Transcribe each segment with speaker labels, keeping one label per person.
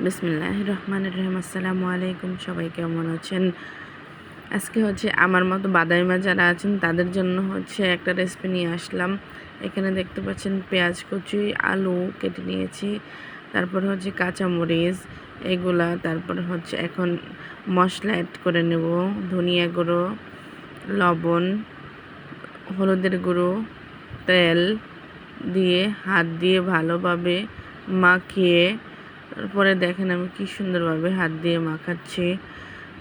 Speaker 1: বিসমিল্লাহ রহমান রহিম আসসালামু আলাইকুম সবাই কেমন আছেন? আজকে হচ্ছে আমার মতো বাদাইমা যারা আছেন, তাদের জন্য হচ্ছে একটা রেসিপি নিয়ে আসলাম। এখানে দেখতে পাচ্ছেন পেঁয়াজ কুচি, আলু কেটে নিয়েছি, তারপর হচ্ছে কাঁচামরিচ, এগুলা, তারপর হচ্ছে এখন মশলা অ্যাড করে নেব, ধনিয়া গুঁড়ো, লবণ, হলুদের গুঁড়ো, তেল দিয়ে, হাত দিয়ে ভালোভাবে মাখিয়ে তারপরে দেখেন আমি কি সুন্দরভাবে হাত দিয়ে মাখাচ্ছি।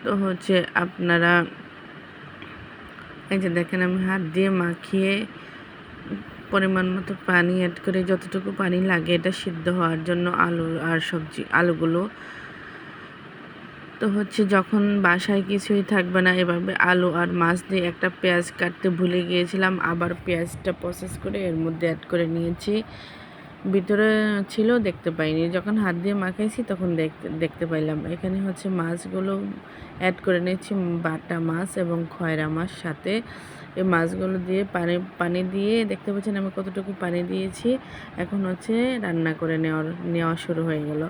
Speaker 1: তো হচ্ছে আপনারা, এই যে দেখেন আমি হাত দিয়ে মাখিয়ে পরিমাণ মতো পানি অ্যাড করে যতটুকু পানি লাগে এটা সিদ্ধ হওয়ার জন্য আলু আর সবজি, আলুগুলো। তো হচ্ছে যখন বাসায় কিছুই থাকবে না, এভাবে আলু আর মাছ দিয়ে একটা পেঁয়াজ কাটতে ভুলে গিয়েছিলাম, আবার পেঁয়াজটা প্রসেস করে এর মধ্যে অ্যাড করে নিয়েছি। ভিতরে ছিল, দেখতে পাইনি। যখন হাত দিয়ে মাখাইছি, তখন দেখতে দেখতে পাইলাম। এখানে হচ্ছে মাছগুলো অ্যাড করে নিয়েছি, বাটা মাছ এবং খয়রা মাছ সাথে। এই মাছগুলো দিয়ে পানি পানি দিয়ে, দেখতে পাচ্ছেন আমি কতটুকু পানি দিয়েছি। এখন হচ্ছে রান্না করে নেওয়ার, নেওয়া শুরু হয়ে গেল।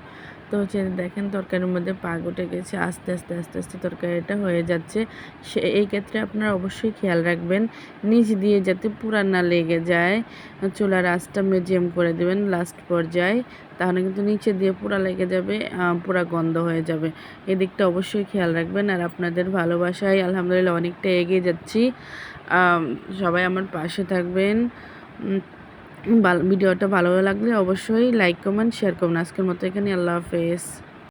Speaker 1: তো হচ্ছে দেখেন তরকারির মধ্যে পাক উঠে গেছে, আস্তে আস্তে আস্তে আস্তে তরকারিটা হয়ে যাচ্ছে। সে, এই ক্ষেত্রে আপনারা অবশ্যই খেয়াল রাখবেন, নিচ দিয়ে যাতে পুরা না লেগে যায়, চুলার আঁচটা মিডিয়াম করে দেবেন লাস্ট পর্যায়ে, তাহলে কিন্তু নিচে দিয়ে পুরা লেগে যাবে পুরা গন্ধ হয়ে যাবে। এদিকটা অবশ্যই খেয়াল রাখবেন আর আপনাদের ভালোবাসায় আলহামদুলিল্লাহ অনেকটা এগিয়ে যাচ্ছি। সবাই আমার পাশে থাকবেন। ভিডিওটা ভালো লাগলে অবশ্যই লাইক কমেন্ট শেয়ার করুন। আজকের মতো এখানে আল্লাহ হাফেজ।